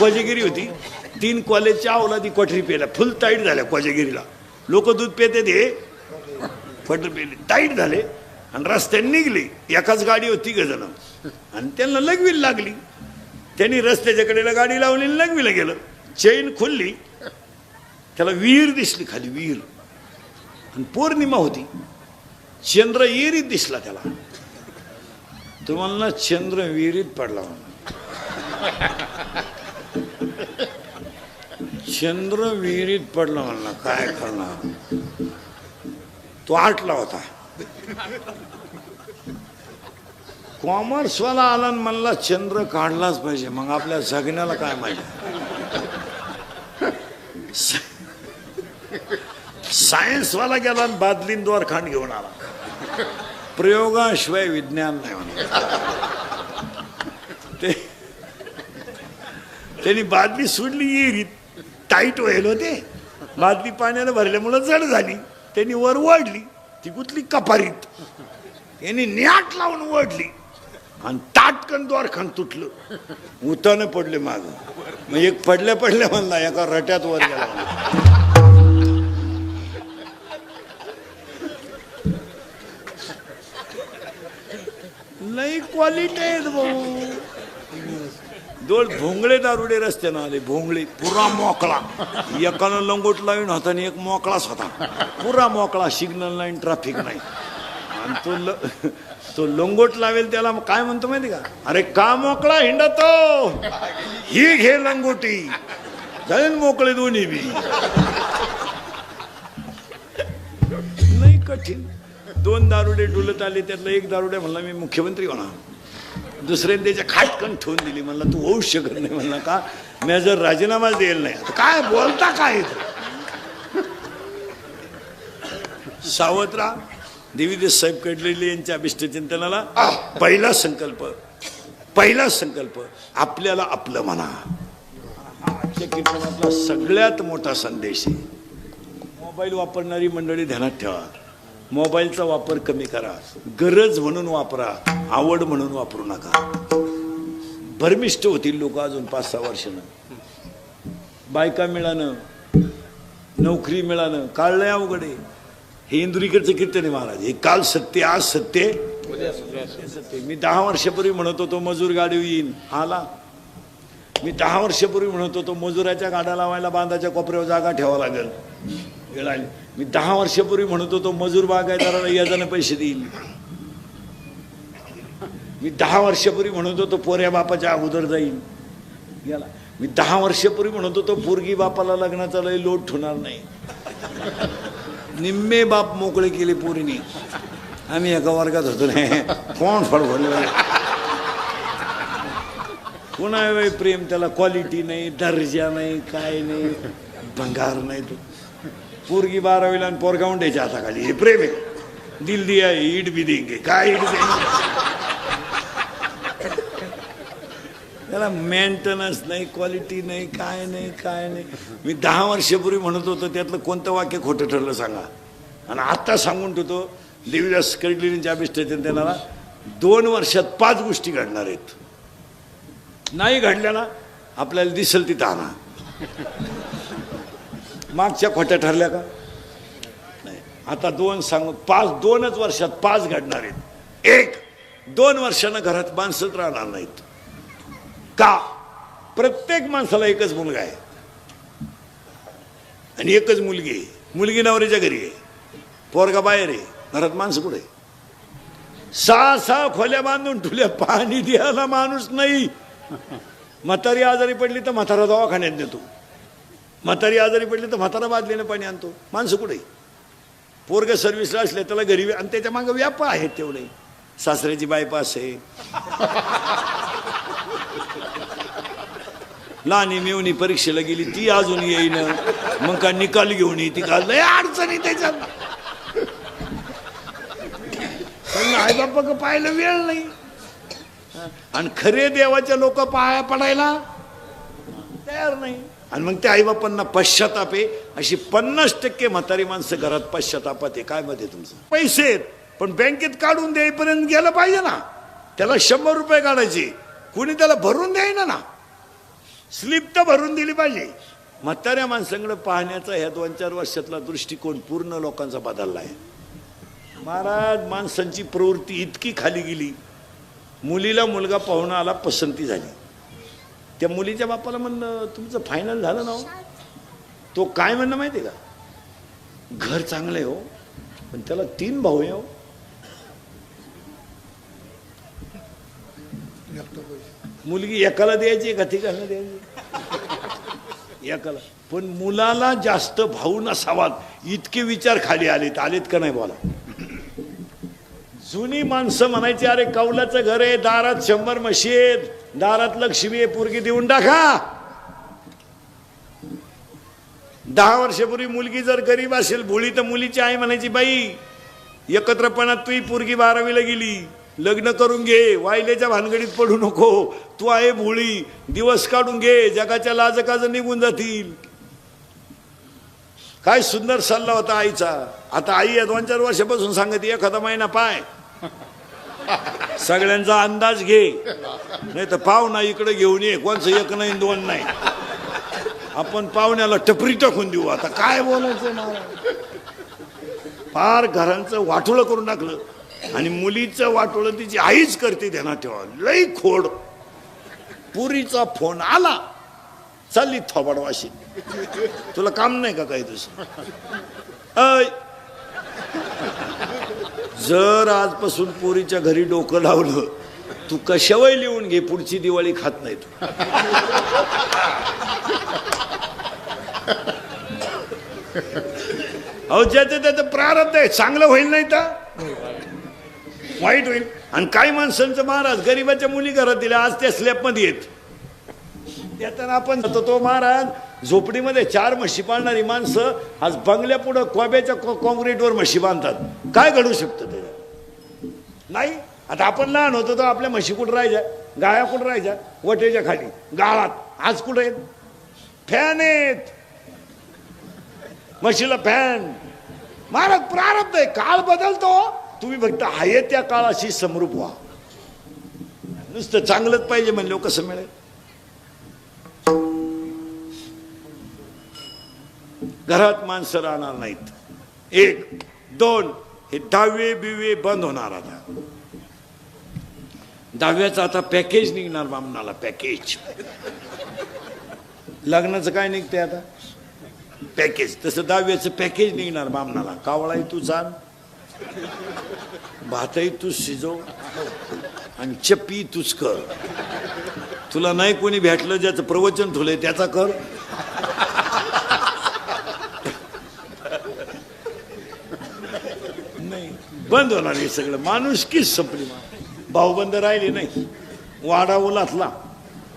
कोजेगिरी होती. तीन कॉलेजच्या अवलादी कोठरी पेल्या. फुल टाईट झाल्या कोजेगिरीला. लोक दूध पेते ते फटर पेले टाईट झाले. आणि रस्त्याने निघले. एकाच गाडी होती गजन आणि त्यांना लगवी लागली. त्यांनी रस्त्याच्या कडेला गाडी लावली आणि लगवीला गेलं. चैन खुलली. त्याला विहीर दिसली खाली विहीर. आणि पौर्णिमा होती. चंद्र विहिरीत दिसला त्याला. तुम्हाला चंद्र विहिरीत पडला म्हणून. चंद्र विहिरीत पडला म्हणला काय करणार? तो आटला होता. कॉमर्सवाला आला म्हणला चंद्र काढलाच पाहिजे मग आपल्या जगण्याला काय माहिती? सायन्सवाला गेला आणि बादलीन खांड घेऊन आला. प्रयोगाशिवाय विज्ञान नाही म्हणा त्यांनी बादली सोडली विहिरीत टाईट व्हायल होते. बादली पाण्यानं भरल्यामुळं जड झाली. त्यांनी वर ओढली. ती गुतली कपारीत. यांनी न्याट लावून ओढली. आणि ताटकन द्वारखान तुटलं. उतानं पडले माग. मग एक पडल्या पडल्या म्हणला एका रट्यात वर गेला लई क्वालिटी आहेत भाऊ. दोन भोंगळे दारुडे रस्त्यानं आले भोंगळे. पुरा मोकळा. एकानं लंगोट लावून होता आणि एक मोकळाच होता. पुरा मोकळा सिग्नल नाही ट्रॅफिक नाही. आणि तो ल तो लंगोट लावेल त्याला मग काय म्हणतो माहिती का? अरे का मोकळा हिंडा तो ही घे लंगोटी. जाईल मोकळे दोन्ही बी. नाही कठीण. दोन दारुडे डुलत आले त्यातलं एक दारुडे म्हणला मी मुख्यमंत्री होणार. दुसऱ्याने त्याच्या खाटकन ठेवून दिली. म्हणला तू होऊच शकत नाही. म्हणला का? मी जर राजीनामाच देईल नाही. काय बोलता काय? सावत्रा देवीदेश साहेब कडलेले यांच्या अभिष्टचिंतनाला पहिला संकल्प पहिला संकल्प आपल्याला आपलं म्हणा. आजच्या कीर्तनातला सगळ्यात मोठा संदेश आहे. मोबाईल वापरणारी मंडळी ध्यानात ठेवा. मोबाईलचा वापर कमी करा. गरज म्हणून वापरा. आवड म्हणून वापरू नका. भरमिष्ट होतील लोक अजून पाच सहा वर्षानं. बायका मिळानं नोकरी मिळानं काळलं अवघड आहे. हे इंदुरीकडचं कीर्तन आहे महाराज. हे काल सत्य आज सत्य उद्या सत्य मी दहा वर्षापूर्वी म्हणत होतो मजूर गाडी येईन. आला. मी दहा वर्षापूर्वी म्हणत होतो मजुराच्या गाड्या लावायला बांधाच्या कोपऱ्यावर जागा ठेवा लागेल. वेळ आली मी दहा वर्षापूर्वी म्हणत होतो मजूर बागायदाराला याजानं पैसे देईल. मी दहा वर्षापूर्वी म्हणत होतो पोऱ्या बापाच्या अगोदर जाईल. गेला मी दहा वर्षापूर्वी म्हणत होतो पोरगी बापाला लग्नाचा लय लोट होणार नाही. निम्मे बाप मोकळे केले पोरीने. आम्ही एका वर्गात होतो नाही कोण फडफडले? पुन्हा वय प्रेम? त्याला क्वालिटी नाही दर्जा नाही काय नाही भंगार नाही. तो पोरगी बारावीला आणि पोरगावून द्यायच्या हाताखाली. हे प्रेम आहे. दिल दिया ईट बी देंगे. काय ईट त्याला मेंटेनन्स नाही क्वालिटी नाही काय नाही काय नाही. मी दहा वर्षापूर्वी म्हणत होतो त्यातलं कोणतं वाक्य खोटं ठरलं सांगा. आणि आत्ता सांगून ठेवतो देवीदास कडलेलींच्या त्यांना दोन वर्षात पाच गोष्टी घडणार आहेत. नाही घडल्या ना आपल्याला दिसेल तिथं आणा मागच्या खोट्या ठरल्या का? नाही. आता दोन सांगू पाच दोनच वर्षात पाच घडणार आहेत. एक दोन वर्षानं घरात माणसंच राहणार नाहीत. का? प्रत्येक माणसाला एकच मुलगा आहे. आणि एकच मुलगी आहे. मुलगी नवरीच्या घरी आहे. पोरगा बाहेर आहे. घरात माणसं कुठे? सहा सहा खोल्या बांधून ठुल्या पाणी द्यायला माणूस नाही. म्हातारी आजारी पडली तर म्हातारा दवाखान्यात नेतो. म्हातारी आजारी पडली तर म्हातारा बादलीनं पाणी आणतो. माणसं कुठे? पोरग सर्व्हिसला असले त्याला घरी आणि त्याच्या मागं व्याप आहेत तेवढे. सासऱ्याची बायपास आहे. लहानी मेवणी परीक्षेला गेली ती अजून येईन. मग का निकाल घेऊन ये ती काल अडचणी त्याच्यात. आई बाप्पा पाहायला वेळ नाही. आणि खरे देवाच्या लोक पाया पडायला तयार नाही. आणि मग त्या आईबापांना पश्चाताप आहे अशी पन्नास टक्के म्हातारी माणसं घरात पश्चातापात आहे. काय मध्ये तुमचं? पैसे आहेत पण बँकेत काढून द्यायपर्यंत गेलं पाहिजे ना. त्याला शंभर रुपये काढायचे. कुणी त्याला भरून द्यायना ना. स्लिप तर भरून दिली पाहिजे. म्हाताऱ्या माणसांकडे पाहण्याचा ह्या दोन चार वर्षातला दृष्टिकोन पूर्ण लोकांचा बदलला आहे. महाराज माणसांची प्रवृत्ती इतकी खाली गेली. मुलीला मुलगा पाहुणा आला पसंती झाली. त्या मुलीच्या बापाला म्हणलं तुमचं फायनल झालं ना हो?" तो काय म्हणणं माहिती आहे का? घर चांगलं आहे हो पण त्याला तीन भाऊ आहे हो. मुलगी एकाला द्यायची का ठिकाणी द्यायची एकाला. पण मुलाला जास्त भाऊ नसावात. इतके विचार खाली आलेत. आलेत का नाही बोला? जुनी माणसं म्हणायची अरे कौलाचं घर आहे दारात शंभर म्हशी आहेत दारात लक्ष्मी आहे पोरगी देऊन टाका. दहा वर्षापूर्वी मुलगी जर गरीब असेल भोळी तर मुलीची आई म्हणायची बाई एकत्रपणात तुही पोरगी बारावीला गेली लग्न करून घे वायलेच्या भानगडीत पडू नको तू आहे भोळी दिवस काढून घे जगाच्या लाजकाज निघून जातील. काय सुंदर सल्ला होता आईचा. आता आई या दोन चार वर्षापासून सांगते एखादा महिना पाय. सगळ्यांचा अंदाज घे. नाही तर पाहुणा इकडे घेऊन ये. कोणचं एक नाही दोन नाही. आपण पाहुण्याला टपरी टाकून देऊ. आता काय बोलायचं मला फार घरांचं वाटोळं करून टाकलं. आणि मुलीचं वाटोळं तिची आईच करते त्यांना ठेवा लई खोड. पुरीचा फोन आला. चालली थोबाडवाशी. तुला काम नाही का काही तसं? अय जर आजपासून पोरीच्या घरी डोकं लावलं तू कशावय लिहून घे पुढची दिवाळी खात नाही तू. अहो ज्याचं त्याचं प्रारब्ध आहे चांगलं होईल नाही तर? वाईट होईल. आणि काही माणसांचं महाराज गरीबाच्या मुली घरात दिल्या आज त्या स्लॅबमध्ये येत त्यातनं आपण जातो तो महाराज झोपडीमध्ये चार म्हशी पाळणारी माणसं आज बंगल्या पुढं कोब्याच्या कॉन्क्रीटवर म्हशी बांधतात. काय घडू शकतं ते? नाही आता आपण लहान होतो तर आपल्या म्हशी कुठं राहायच्या? गाया कुठं राहायच्या? वटेच्या खाली गाळात. आज कुठं आहेत? फॅन आहेत. म्हशीला फॅन महाराज प्रारब्ध आहे. काळ बदलतो. तुम्ही फक्त आहे त्या काळाशी समरूप व्हा. नुसतं चांगलंच पाहिजे म्हणलं हो, कसं मिळेल? घरात माणसं राहणार नाहीत. एक दोन हे दहावे बिवे बंद होणार आता. दहाव्याचं आता पॅकेज निघणार बामणाला पॅकेज लग्नाचं काय निघते आता? पॅकेज तसं दहाव्याचं पॅकेज निघणार बामणाला. कावळाही तू चाल भातही तू शिजव आणि चप्पी तूच कर. तुला नाही कोणी भेटलं ज्याचं प्रवचन ठुलंय त्याचा कर नाही बंद होणार हे सगळं. माणूस कीच संपली भाऊबंद राहिली नाही वाडा ओलातला